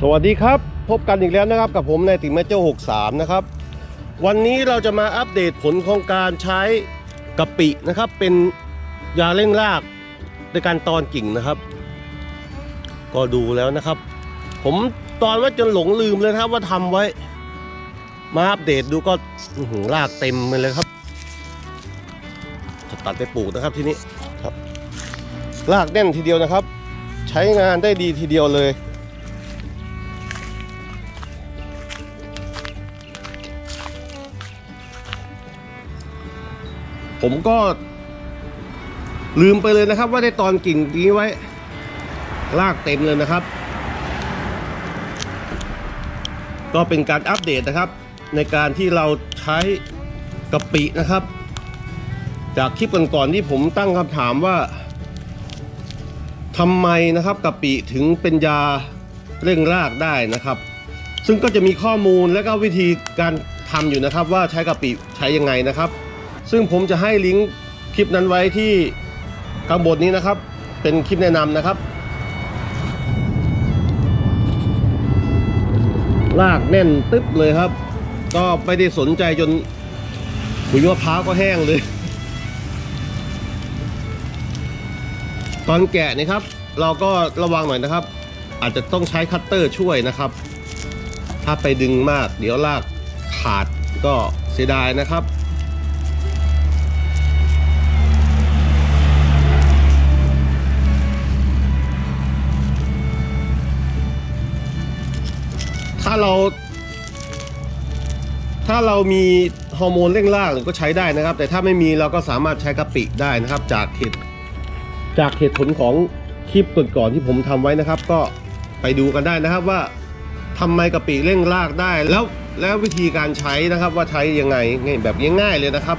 สวัสดีครับ พบกันอีกแล้วนะครับกับผมนายติมเมเจอร์63 นะครับ วันนี้เราจะมาอัปเดตผลของการใช้กะปินะครับ เป็นยาเร่งรากในการตอนกิ่งนะครับ ก็ดูแล้วนะครับ ผมตอนว่าจนหลงลืมเลยครับว่าทำไว้ มาอัปเดตดูก็หือรากเต็มไปเลยครับจะตัดไปปลูกนะครับทีนี้ครับรากแน่นทีเดียวนะครับ ใช้งานได้ดีทีเดียวเลย ผมก็ลืมไปเลยนะครับ ว่าได้ตอนกิ่งนี้ไว้ ลากเต็มเลยนะครับ ก็เป็นการอัปเดตนะครับ ในการที่เราใช้กะปินะครับ จากคลิปก่อนๆที่ผมตั้งคำถามว่าทำไมนะครับกะปิถึงเป็นยาเร่งรากได้นะครับ ซึ่งก็จะมีข้อมูลและก็วิธีการทำอยู่นะครับ ว่าใช้กะปิใช้ยังไงนะครับ ซึ่งผมจะให้ลิงก์คลิปนั้นไว้ที่ข้างบนนี้นะครับ เป็นคลิปแนะนำนะครับ ลากแน่นตึ๊บเลยครับ ก็ไม่ได้สนใจจนขุยมะพร้าวก็แห้งเลย ตอนแกะนี่ครับ เราก็ระวังหน่อยนะครับ อาจจะต้องใช้คัตเตอร์ช่วยนะครับ ถ้าไปดึงมากเดี๋ยวลากขาดก็เสียดายนะครับาเรา ถ้าเรามีฮอร์โมนเร่งรากก็ใช้ได้นะครับ แต่ถ้าไม่มีเราก็สามารถใช้กะปิได้นะครับ จากเหตุจากเหตุผลของคลิปก่อนๆที่ผมทำไว้นะครับ ก็ไปดูกันได้นะครับว่าทำไมกะปิเร่งรากได้แล้วแล้ววิธีการใช้นะครับว่าใช้ยังไงง่ายแบบง่ายๆเลยนะครับ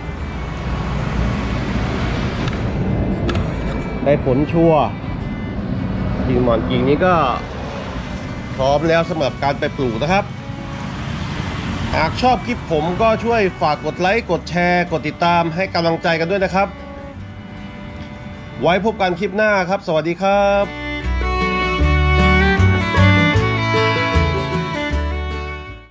ได้ผลชั่วร์กิ่งหมอนกิ่งนี้ก็ พร้อมแล้วสำหรับการไปปลูกนะครับ หากชอบคลิปผมก็ช่วยฝากกดไลค์ กดแชร์ กดติดตามให้กำลังใจกันด้วยนะครับ ไว้พบกันคลิปหน้าครับ สวัสดีครับ